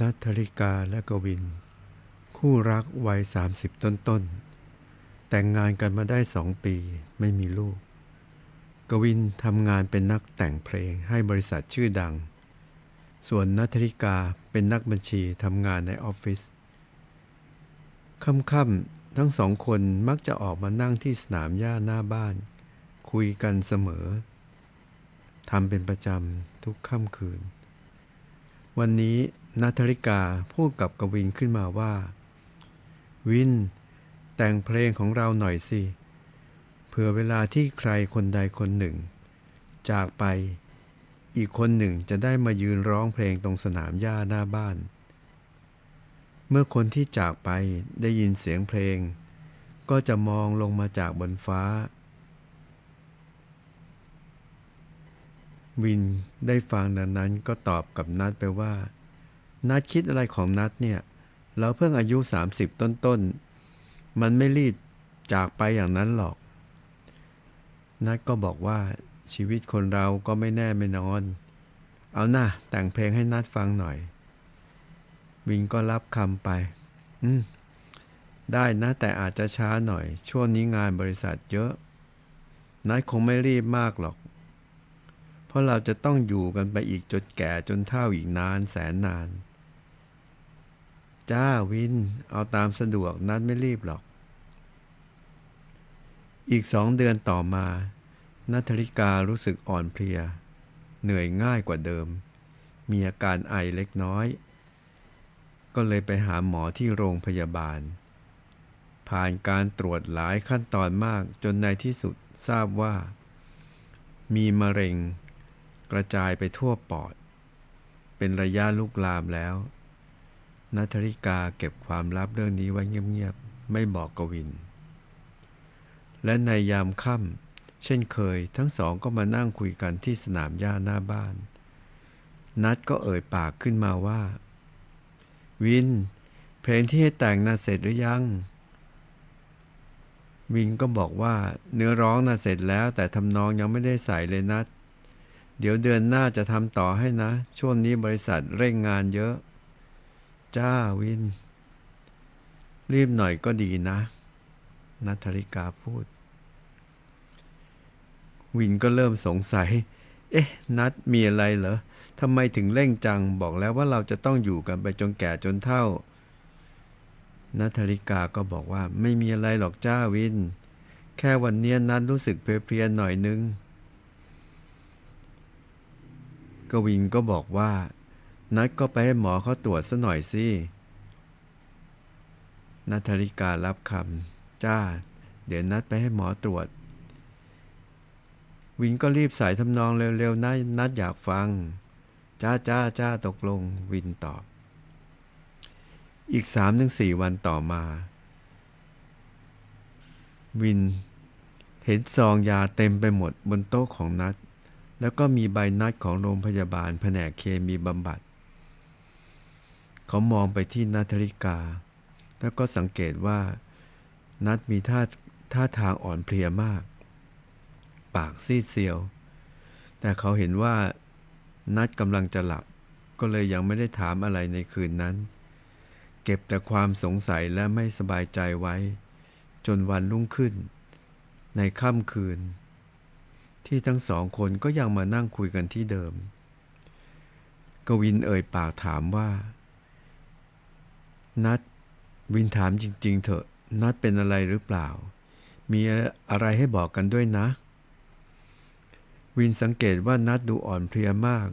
นัทธริกาและกวิน คู่รักวัยสามสิบต้นๆแต่งงานกันมาได้สองปีไม่มีลูก กวินทำงานเป็นนักแต่งเพลงให้บริษัทชื่อดัง ส่วนนัทธริกาเป็นนักบัญชีทำงานในออฟฟิศค่ำๆทั้งสองคนมักจะออกมานั่งที่สนามหญ้าหน้าบ้าน คุยกันเสมอทำเป็นประจำทุกค่ำคืน วันนี้ นัทธริกาพูดกับกวินขึ้นมาว่า วิน แต่งเพลงของเราหน่อยสิเผื่อเวลาที่ใครคนใดคนหนึ่ง จากไป อีกคนหนึ่งจะได้มายืนร้องเพลงตรงสนามหญ้าหน้าบ้าน เมื่อคนที่จากไปได้ยินเสียงเพลง ก็จะมองลงมาจากบนฟ้า วินได้ฟังดังนั้นก็ตอบกับนัดไปว่า นัดคิดอะไรของนัดเนี่ย เราเพิ่งอายุ 30 ต้นๆมันไม่รีบจากไปอย่างนั้นหรอก นัดก็บอกว่าชีวิตคนเราก็ไม่แน่ไม่นอน เอาหน้าแต่งเพลงให้นัดฟังหน่อย วินก็รับคำไป อืม ได้นะแต่อาจจะช้าหน่อย ช่วงนี้งานบริษัทเยอะ นัดคงไม่รีบมากหรอก เพราะเราจะต้องอยู่กันไปอีกจนแก่จนเฒ่าอีกนานแสนนาน จ้าวิน เอาตามสะดวกนัดไม่รีบหรอก อีกสองเดือนต่อมานัทธริการู้สึกอ่อนเพลีย เหนื่อยง่ายกว่าเดิม มีอาการไอเล็กน้อย ก็เลยไปหาหมอที่โรงพยาบาล ผ่านการตรวจหลายขั้นตอนมากจนในที่สุดทราบว่า มีมะเร็ง กระจายไปทั่วปอด เป็นระยะลุกลามแล้ว นัทริกาเก็บความลับเรื่องนี้ไว้เงียบๆ ไม่บอกกวิน และในยามค่ำเช่นเคย ทั้งสองก็มานั่งคุยกันที่สนามหญ้าหน้าบ้าน นัดก็เอ่ยปากขึ้นมาว่า วิน เพลงที่ให้แต่งน่ะเสร็จหรือยัง วินก็บอกว่าเนื้อร้องน่ะเสร็จแล้วแต่ทำนองยังไม่ได้ใส่เลยนัดเดี๋ยวเดือนหน้าจะทำต่อให้นะ ช่วงนี้บริษัทเร่งงานเยอะ จ้าวิน รีบหน่อยก็ดีนะ นัทธริกาพูด วินก็เริ่มสงสัย เอ๊ะ นัดมีอะไรเหรอทำไมถึงเร่งจังบอกแล้วว่าเราจะต้องอยู่กันไปจนแก่จนเฒ่านัทธริกาก็บอกว่าไม่มีอะไรหรอกจ้าวิน แค่วันเนี้ยนัดรู้สึกเพลียๆหน่อยนึง กวินก็บอกว่า นัดก็ไปให้หมอเขาตรวจซะหน่อยสินัทธริการับคำจ้า เดี๋ยวนัดไปให้หมอตรวจ วินก็รีบสายทำนองเร็วๆนะนัดอยากฟัง จ้าจ้าจ้าตกลงวินตอบ อีกสามถึงสี่วันต่อมา วิน เห็นซองยาเต็มไปหมดบนโต๊ะของนัด แล้วก็มีใบนัดของโรงพยาบาลแผนกเคมีบำบัด เขามองไปที่นัทธริกา แล้วก็สังเกตว่า นัดมีท่าท่าทางอ่อนเพลียมาก ปากซีดเซียว แต่เขาเห็นว่านัดกำลังจะหลับ ก็เลยยังไม่ได้ถามอะไรในคืนนั้น เก็บแต่ความสงสัยและไม่สบายใจไว้ จนวันรุ่งขึ้น ในค่ำคืน ที่ทั้งสองคนก็ยังมานั่งคุยกันที่เดิม กวินเอ่ยปากถามว่า นัดวินถามจริง ๆ เถอะนัดเป็นอะไรหรือเปล่า มีอะไรให้บอกกันด้วยนะ วินสังเกตว่านัดดูอ่อนเพลียมาก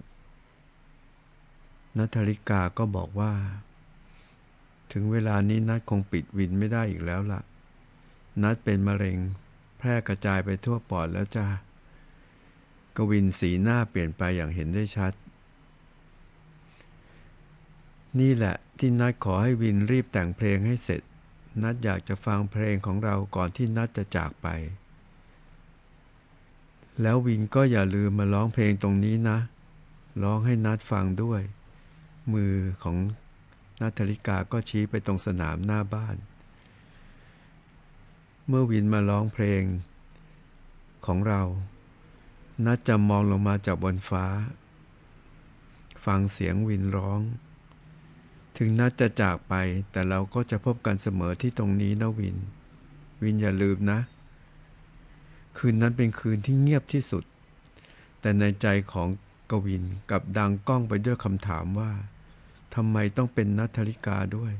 นัทธริกาก็บอกว่า ถึงเวลานี้นัดคงปิดวินไม่ได้อีกแล้วล่ะ นัดเป็นมะเร็ง แพร่กระจายไปทั่วปอดแล้วจ้ากวินสีหน้าเปลี่ยนไปอย่างเห็นได้ชัด นี่แหละที่นัดขอให้วินรีบแต่งเพลงให้เสร็จ นัดอยากจะฟังเพลงของเราก่อนที่นัดจะจากไป แล้ววินก็อย่าลืมมาร้องเพลงตรงนี้นะ ร้องให้นัดฟังด้วย มือของนัทธริกาก็ชี้ไปตรงสนามหน้าบ้าน เมื่อวินมาร้องเพลง ของเรา นัดจะมองลงมาจากบนฟ้า ฟังเสียงวินร้อง ถึงนัดจะจากไปแต่เราก็จะพบกันเสมอที่ตรงนี้นะวิน วินอย่าลืมนะ คืนนั้นเป็นคืนที่เงียบที่สุด แต่ในใจของกวินกับดังก้องไปด้วยคำถามว่าทำไมต้องเป็นนัทธริกาด้วย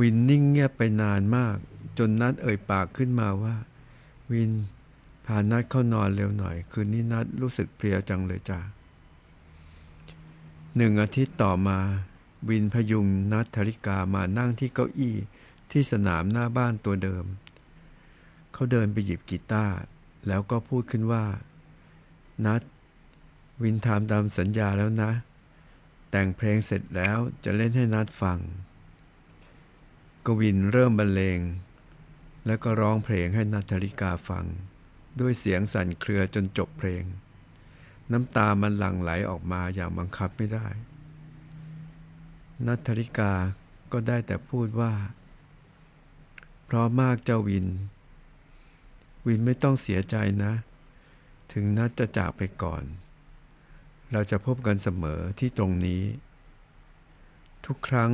วินนิ่งเงียบไปนานมาก จนนัดเอ่ยปากขึ้นมาว่า วินพานัดเข้านอนเร็วหน่อย คืนนี้นัดรู้สึกเพลียจังเลยจ้าหนึ่งอาทิตย์ต่อมา วินพยุงนัทธริกามานั่งที่เก้าอี้ที่สนามหน้าบ้านตัวเดิม เขาเดินไปหยิบกีตาร์แล้วก็พูดขึ้นว่า นัดวินทำตามสัญญาแล้วนะ แต่งเพลงเสร็จแล้วจะเล่นให้นัดฟัง กวินเริ่มบรรเลง แล้วก็ร้องเพลงให้นัทธริกาฟัง ด้วยเสียงสั่นเครือจนจบเพลง น้ำตามันหลั่งไหลออกมาอย่างบังคับไม่ได้ นัทธริกาก็ได้แต่พูดว่า เพราะมากเจ้าวิน วินไม่ต้องเสียใจนะ ถึงนัดจะจากไปก่อน เราจะพบกันเสมอที่ตรงนี้ ทุกครั้ง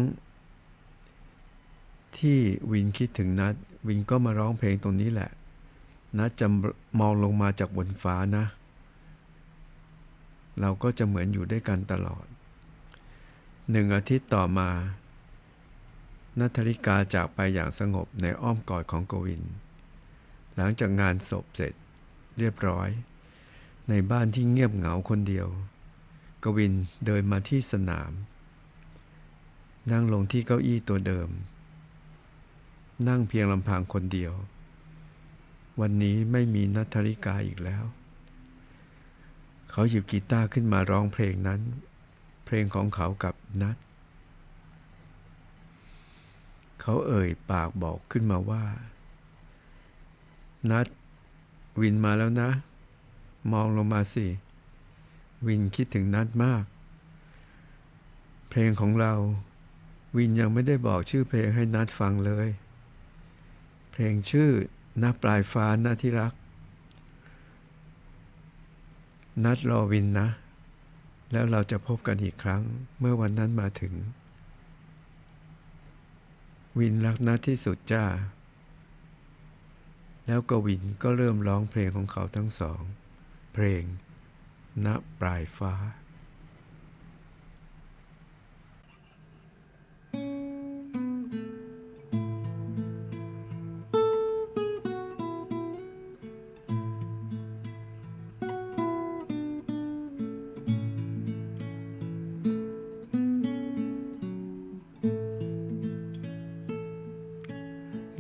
ที่วินคิดถึงนัดวินก็มาร้องเพลงตรงนี้แหละ นัดจะมองลงมาจากบนฟ้านะ เราก็จะเหมือนอยู่ด้วยกันตลอด หนึ่งอาทิตย์ต่อมานัทริกาจากไปอย่างสงบในอ้อมกอดของกวิน หลังจากงานศพเสร็จเรียบร้อย ในบ้านที่เงียบเหงาคนเดียว กวินเดินมาที่สนาม นั่งลงที่เก้าอี้ตัวเดิม นั่งเพียงลำพังคนเดียว วันนี้ไม่มีนัทริกาอีกแล้ว เขาหยิบกีตาร์ขึ้นมาร้องเพลงนั้น เพลงของเขากับนัทเขาเอ่ยปากบอกขึ้นมาว่า นัด วินมาแล้วนะ มองลงมาสิ วินคิดถึงนัดมาก เพลงของเรา วินยังไม่ได้บอกชื่อเพลงให้นัดฟังเลย เพลงชื่อนับปลายฟ้านะที่รัก นัดรอวินนะ แล้วเราจะพบกันอีกครั้งเมื่อวันนั้นมาถึง วินรักนัดที่สุดจ้า แล้วกวินก็เริ่มร้องเพลงของเขาทั้งสอง เพลงณปลายฟ้า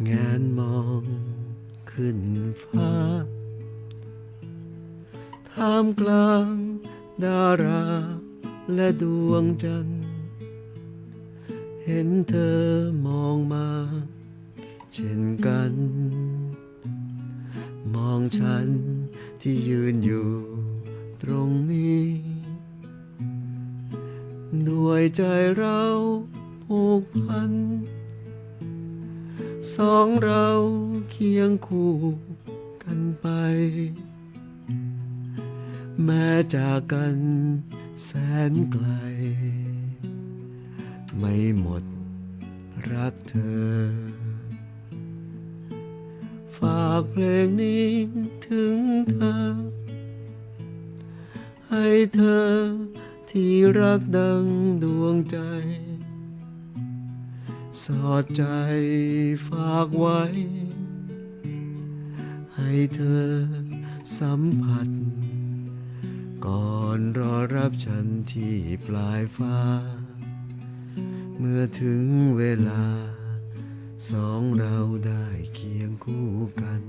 แงนมองขึ้นฟ้าท่ามกลางดาราและดวงจันทร์ เห็นเธอมองมา เช่นกัน มองฉันที่ยืนอยู่ตรงนี้ ด้วยใจเราผูกพัน สองเราเคียงคู่กันไป แม้จากกันแสนไกล ไม่หมดรักเธอ ฝากเพลงนี้ถึงเธอ ให้เธอที่รักดังดวงใจ สอดใจฝากไว้ ให้เธอสัมผัส ก่อนรอรับฉันที่ปลายฟ้า เมื่อถึงเวลา สองเราได้เคียงคู่กัน